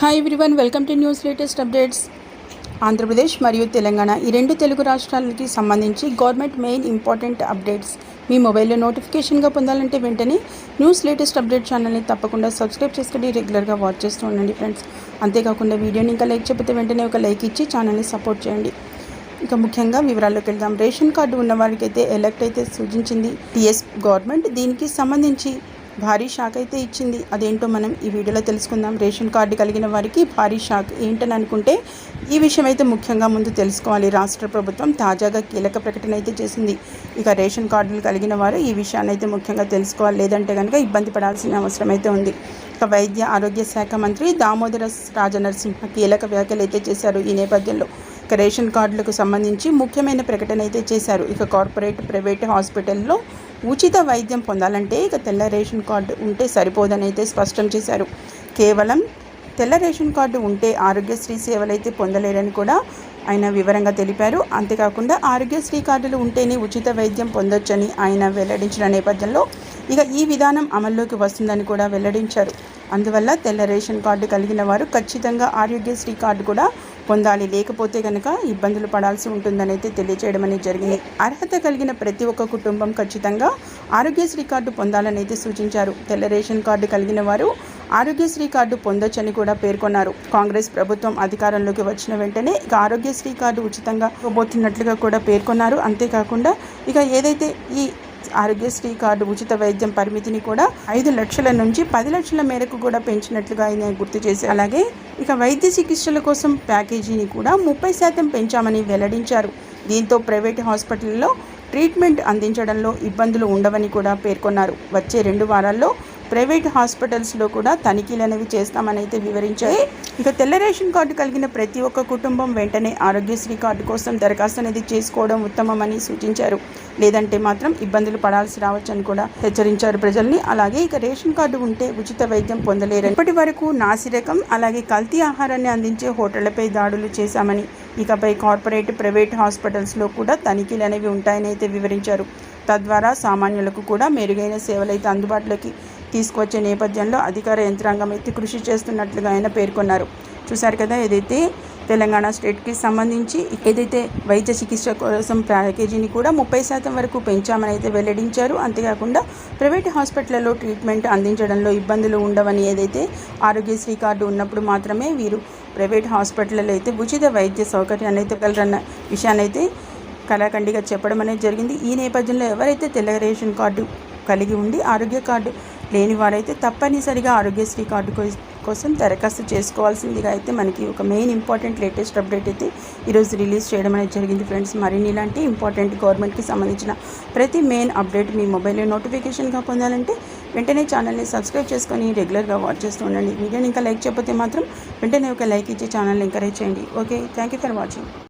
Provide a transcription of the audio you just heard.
Hi everyone welcome to news latest updates Andhra Pradesh మరియు తెలంగాణ ఈ రెండు తెలుగు రాష్ట్రాలకి సంబంధించి గవర్నమెంట్ మెయిన్ ఇంపార్టెంట్ అప్డేట్స్ మీ మొబైల్లో నోటిఫికేషన్గా పొందాలంటే వెంటనే న్యూస్ లేటెస్ట్ అప్డేట్ ఛానల్ని తప్పకుండా సబ్స్క్రైబ్ చేసుకుని రెగ్యులర్గా వాచ్ చేస్తూ ఉండండి ఫ్రెండ్స్ అంతేకాకుండా వీడియోని ఇంకా లైక్ చెప్పితే వెంటనే ఒక లైక్ ఇచ్చి ఛానల్ని సపోర్ట్ చేయండి. ఇక ముఖ్యంగా వివరాల్లోకి వెళ్దాం. రేషన్ కార్డు ఉన్న వారికైతే అయితే ఎలక్ట్ అయితే సూచించింది టీఎస్ గవర్నమెంట్. దీనికి సంబంధించి భారీ షాక్ అయితే ఇచ్చింది. అదేంటో మనం ఈ వీడియోలో తెలుసుకుందాం. రేషన్ కార్డు కలిగిన వారికి భారీ షాక్ ఏంటని అనుకుంటే ఈ విషయం అయితే ముఖ్యంగా ముందు తెలుసుకోవాలి. రాష్ట్ర ప్రభుత్వం తాజాగా కీలక ప్రకటన అయితే చేసింది. ఇక రేషన్ కార్డులు కలిగిన వారు ఈ విషయాన్ని అయితే ముఖ్యంగా తెలుసుకోవాలి. లేదంటే కనుక ఇబ్బంది పడాల్సిన అవసరం అయితే ఉంది. ఇక వైద్య ఆరోగ్య శాఖ మంత్రి దామోదర రాజనరసింహ కీలక వ్యాఖ్యలు అయితే చేశారు ఈ నేపథ్యంలో. ఇక రేషన్ కార్డులకు సంబంధించి ముఖ్యమైన ప్రకటన అయితే చేశారు. ఇక కార్పొరేట్ ప్రైవేట్ హాస్పిటల్లో ఉచిత వైద్యం పొందాలంటే ఇక తెల్ల రేషన్ కార్డు ఉంటే సరిపోదని అయితే స్పష్టం చేశారు. కేవలం తెల్ల రేషన్ కార్డు ఉంటే ఆరోగ్యశ్రీ సేవలు అయితే పొందలేరని కూడా ఆయన వివరంగా తెలిపారు. అంతేకాకుండా ఆరోగ్యశ్రీ కార్డులు ఉంటేనే ఉచిత వైద్యం పొందొచ్చని ఆయన వెల్లడించిన నేపథ్యంలో ఇక ఈ విధానం అమల్లోకి వస్తుందని కూడా వెల్లడించారు. అందువల్ల తెల్ల రేషన్ కార్డు కలిగిన వారు ఖచ్చితంగా ఆరోగ్యశ్రీ కార్డు కూడా పొందాలి. లేకపోతే కనుక ఇబ్బందులు పడాల్సి ఉంటుందని అయితే తెలియజేయడం అనేది జరిగింది. అర్హత కలిగిన ప్రతి ఒక్క కుటుంబం ఖచ్చితంగా ఆరోగ్యశ్రీ కార్డు పొందాలని అయితే సూచించారు. తెల్ల రేషన్ కార్డు కలిగిన వారు ఆరోగ్యశ్రీ కార్డు పొందొచ్చని కూడా పేర్కొన్నారు. కాంగ్రెస్ ప్రభుత్వం అధికారంలోకి వచ్చిన వెంటనే ఇక ఆరోగ్యశ్రీ కార్డు ఉచితంగా ఇవ్వబోతున్నట్లుగా కూడా పేర్కొన్నారు. అంతేకాకుండా ఇక ఏదైతే ఈ ఆరోగ్యశ్రీ కార్డు ఉచిత వైద్యం పరిమితిని కూడా ఐదు లక్షల నుంచి పది లక్షల మేరకు కూడా పెంచినట్లుగా ఆయన గుర్తు చేశారు. అలాగే ఇక వైద్య చికిత్సల కోసం ప్యాకేజీని కూడా ముప్పై శాతం పెంచామని వెల్లడించారు. దీంతో ప్రైవేట్ హాస్పిటల్లో ట్రీట్మెంట్ అందించడంలో ఇబ్బందులు ఉండవని కూడా పేర్కొన్నారు. వచ్చే రెండు వారాల్లో ప్రైవేట్ హాస్పిటల్స్లో కూడా తనిఖీలు అనేవి చేస్తామని అయితే వివరించాయి ఇక తెల్ల రేషన్ కార్డు కలిగిన ప్రతి ఒక్క కుటుంబం వెంటనే ఆరోగ్యశ్రీ కార్డు కోసం దరఖాస్తు అనేది చేసుకోవడం ఉత్తమమని సూచించారు. లేదంటే మాత్రం ఇబ్బందులు పడాల్సి రావచ్చని కూడా హెచ్చరించారు ప్రజల్ని. అలాగే ఇక రేషన్ కార్డు ఉంటే ఉచిత వైద్యం పొందలేరు ఇప్పటి వరకు నాసిరకం అలాగే కల్తీ ఆహారాన్ని అందించే హోటళ్ళపై దాడులు చేశామని ఇకపై కార్పొరేట్ ప్రైవేట్ హాస్పిటల్స్లో కూడా తనిఖీలు అనేవి ఉంటాయని అయితే వివరించారు. తద్వారా సామాన్యులకు కూడా మెరుగైన సేవలైతే అందుబాటులోకి తీసుకువచ్చే నేపథ్యంలో అధికార యంత్రాంగం అయితే కృషి చేస్తున్నట్లుగా ఆయన పేర్కొన్నారు. చూశారు కదా ఏదైతే తెలంగాణ స్టేట్కి సంబంధించి ఏదైతే వైద్య చికిత్స కోసం ప్యాకేజీని కూడా ముప్పై శాతం వరకు పెంచామని అయితే వెల్లడించారు. అంతేకాకుండా ప్రైవేట్ హాస్పిటల్లో ట్రీట్మెంట్ అందించడంలో ఇబ్బందులు ఉండవని ఏదైతే ఆరోగ్యశ్రీ కార్డు ఉన్నప్పుడు మాత్రమే వీరు ప్రైవేట్ హాస్పిటల్లో అయితే ఉచిత వైద్య సౌకర్యాన్ని అయితే కలరన్న విషయాన్ని అయితే కళాఖండిగా చెప్పడం అనేది జరిగింది. ఈ నేపథ్యంలో ఎవరైతే తెల్ల రేషన్ కార్డు కలిగి ఉండి ఆరోగ్య కార్డు లేని వారైతే తప్పనిసరిగా ఆరోగ్యశ్రీ కార్డు కోసం దరఖాస్తు చేసుకోవాల్సిందిగా అయితే మనకి ఒక మెయిన్ ఇంపార్టెంట్ లేటెస్ట్ అప్డేట్ అయితే ఈరోజు రిలీజ్ చేయడం అనేది జరిగింది ఫ్రెండ్స్. మరిన్ని ఇలాంటి ఇంపార్టెంట్ గవర్నమెంట్కి సంబంధించిన ప్రతి మెయిన్ అప్డేట్ మీ మొబైల్లో నోటిఫికేషన్గా పొందాలంటే వెంటనే ఛానల్ని సబ్స్క్రైబ్ చేసుకొని రెగ్యులర్గా వాచ్ చేస్తూ ఉండండి. వీడియోని ఇంకా లైక్ చెప్పితే మాత్రం వెంటనే ఒక లైక్ ఇచ్చి ఛానల్ని ఎంకరేజ్ చేయండి. Okay thank you for watching.